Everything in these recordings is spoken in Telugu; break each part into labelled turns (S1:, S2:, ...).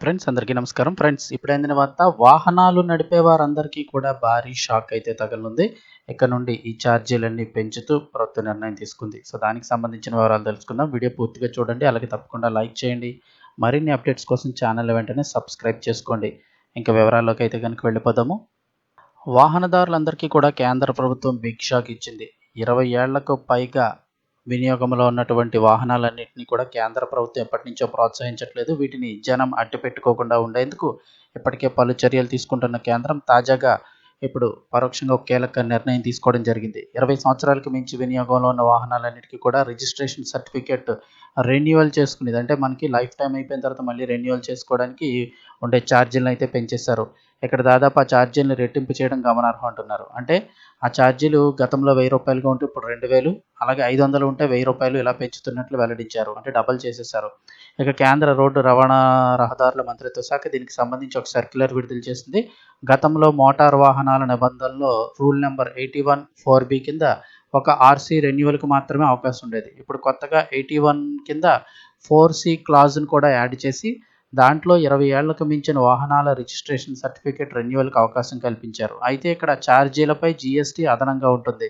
S1: ఫ్రెండ్స్ అందరికీ నమస్కారం. ఫ్రెండ్స్ ఇప్పుడైన వార్త వాహనాలు నడిపే వారందరికీ కూడా భారీ షాక్ అయితే తగలుంది ఇక్కడ నుండి ఈ ఛార్జీలన్నీ పెంచుతూ ప్రభుత్వ నిర్ణయం తీసుకుంది. సో దానికి సంబంధించిన వివరాలు తెలుసుకుందాం. వీడియో పూర్తిగా చూడండి. అలాగే తప్పకుండా లైక్ చేయండి. మరిన్ని అప్డేట్స్ కోసం ఛానల్ వెంటనే సబ్స్క్రైబ్ చేసుకోండి. ఇంకా వివరాల్లోకి అయితే కనుక వెళ్ళిపోదాము. వాహనదారులందరికీ కూడా కేంద్ర ప్రభుత్వం బిగ్ షాక్ ఇచ్చింది. ఇరవై ఏళ్ళకు పైగా వినియోగంలో ఉన్నటువంటి వాహనాలన్నింటినీ కూడా కేంద్ర ప్రభుత్వం ఎప్పటి నుంచో ప్రోత్సహించట్లేదు. వీటిని జనం అడ్డు పెట్టుకోకుండా ఉండేందుకు ఇప్పటికే పలు చర్యలు తీసుకుంటున్న కేంద్రం తాజాగా ఇప్పుడు పరోక్షంగా ఒక కీలక నిర్ణయం తీసుకోవడం జరిగింది. ఇరవై సంవత్సరాలకు మించి వినియోగంలో ఉన్న వాహనాలన్నిటికీ కూడా రిజిస్ట్రేషన్ సర్టిఫికేట్ రెన్యువల్ చేసుకునేది. అంటే మనకి లైఫ్ టైం అయిపోయిన తర్వాత మళ్ళీ రెన్యువల్ చేసుకోవడానికి ఉండే ఛార్జీలను అయితే పెంచేశారు. ఇక్కడ దాదాపు ఆ ఛార్జీలను రెట్టింపు చేయడం గమనార్హం అంటున్నారు. అంటే ఆ ఛార్జీలు గతంలో వెయ్యి రూపాయలుగా ఉంటే ఇప్పుడు రెండు వేలు అలాగే ఐదు వందలు ఉంటే వెయ్యి రూపాయలు ఇలా పెంచుతున్నట్లు వెల్లడించారు. అంటే డబల్ చేసేసారు. ఇక కేంద్ర రోడ్డు రవాణా రహదారుల మంత్రిత్వ శాఖ దీనికి సంబంధించి ఒక సర్క్యులర్ విడుదల చేసింది. గతంలో మోటార్ వాహనాల నిబంధనలో rule number eighty one four B కింద ఒక ఆర్సీ రెన్యువల్కి మాత్రమే అవకాశం ఉండేది. ఇప్పుడు కొత్తగా ఎయిటీ వన్ కింద ఫోర్ సి క్లాజ్ను కూడా యాడ్ చేసి దాంట్లో ఇరవై ఏళ్ళకు మించిన వాహనాల రిజిస్ట్రేషన్ సర్టిఫికేట్ రెన్యువల్కి అవకాశం కల్పించారు. అయితే ఇక్కడ ఛార్జీలపై జీఎస్టీ అదనంగా ఉంటుంది.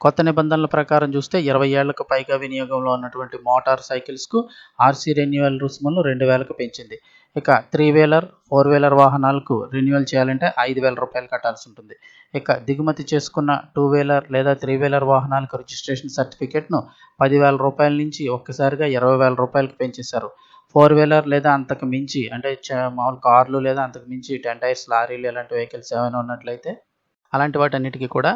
S1: కొత్త నిబంధనల ప్రకారం చూస్తే ఇరవై ఏళ్ళకు పైగా వినియోగంలో ఉన్నటువంటి మోటార్ సైకిల్స్కు ఆర్సీ రెన్యువల్ రుసుములను రెండు వేలకు పెంచింది. ఇక త్రీ వీలర్ ఫోర్ వీలర్ వాహనాలకు రెన్యువల్ చేయాలంటే ఐదు వేల రూపాయలు కట్టాల్సి ఉంటుంది. ఇక దిగుమతి చేసుకున్న టూ వీలర్ లేదా త్రీ వీలర్ వాహనాలకు రిజిస్ట్రేషన్ సర్టిఫికేట్ను పదివేల రూపాయల నుంచి ఒక్కసారిగా ఇరవై వేల రూపాయలకు పెంచేశారు. ఫోర్ వీలర్ లేదా అంతకు మించి అంటే మామూలు కార్లు లేదా అంతకు మించి టెన్ టైర్స్ లారీలు ఇలాంటి వెహికల్స్ ఏమైనా ఉన్నట్లయితే అలాంటి వాటన్నిటికీ కూడా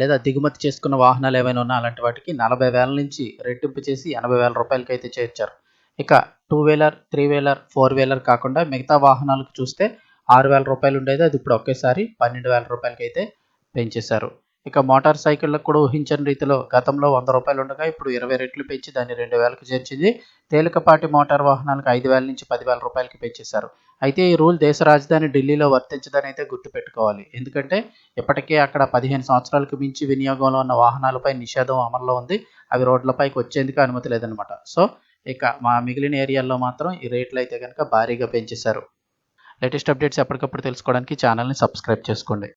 S1: లేదా దిగుమతి చేసుకున్న వాహనాలు ఏమైనా ఉన్నా అలాంటి వాటికి నలభై వేల నుంచి రెట్టింపు చేసి ఎనభై వేల రూపాయలకి అయితే చేర్చారు. ఇక two wheeler three wheeler four wheeler కాకుండా మిగతా వాహనాలకు చూస్తే ఆరు వేల రూపాయలు ఉండేది. అది ఇప్పుడు ఒకేసారి పన్నెండు వేల రూపాయలకి అయితే పెంచేశారు. ఇక మోటార్ సైకిళ్ళకు కూడా ఊహించని రీతిలో గతంలో వంద రూపాయలు ఉండగా ఇప్పుడు ఇరవై రెట్లు పెంచి దాన్ని రెండు వేలకు చేర్చింది. తేలికపాటి మోటార్ వాహనాలకు ఐదు వేల నుంచి పదివేల రూపాయలకి పెంచేశారు. అయితే ఈ రూల్ దేశ రాజధాని ఢిల్లీలో వర్తించదని అయితే గుర్తుపెట్టుకోవాలి. ఎందుకంటే ఇప్పటికే అక్కడ పదిహేను సంవత్సరాలకు మించి వినియోగంలో ఉన్న వాహనాలపై నిషేధం అమల్లో ఉంది. అవి రోడ్లపైకి వచ్చేందుకు అనుమతి లేదనమాట సో ఇక మా మిగిలిన ఏరియాల్లో మాత్రం ఈ రేట్లు అయితే కనుక భారీగా పెంచేశారు. లేటెస్ట్ అప్డేట్స్ ఎప్పటికప్పుడు తెలుసుకోవడానికి ఛానల్ని సబ్స్క్రైబ్ చేసుకోండి.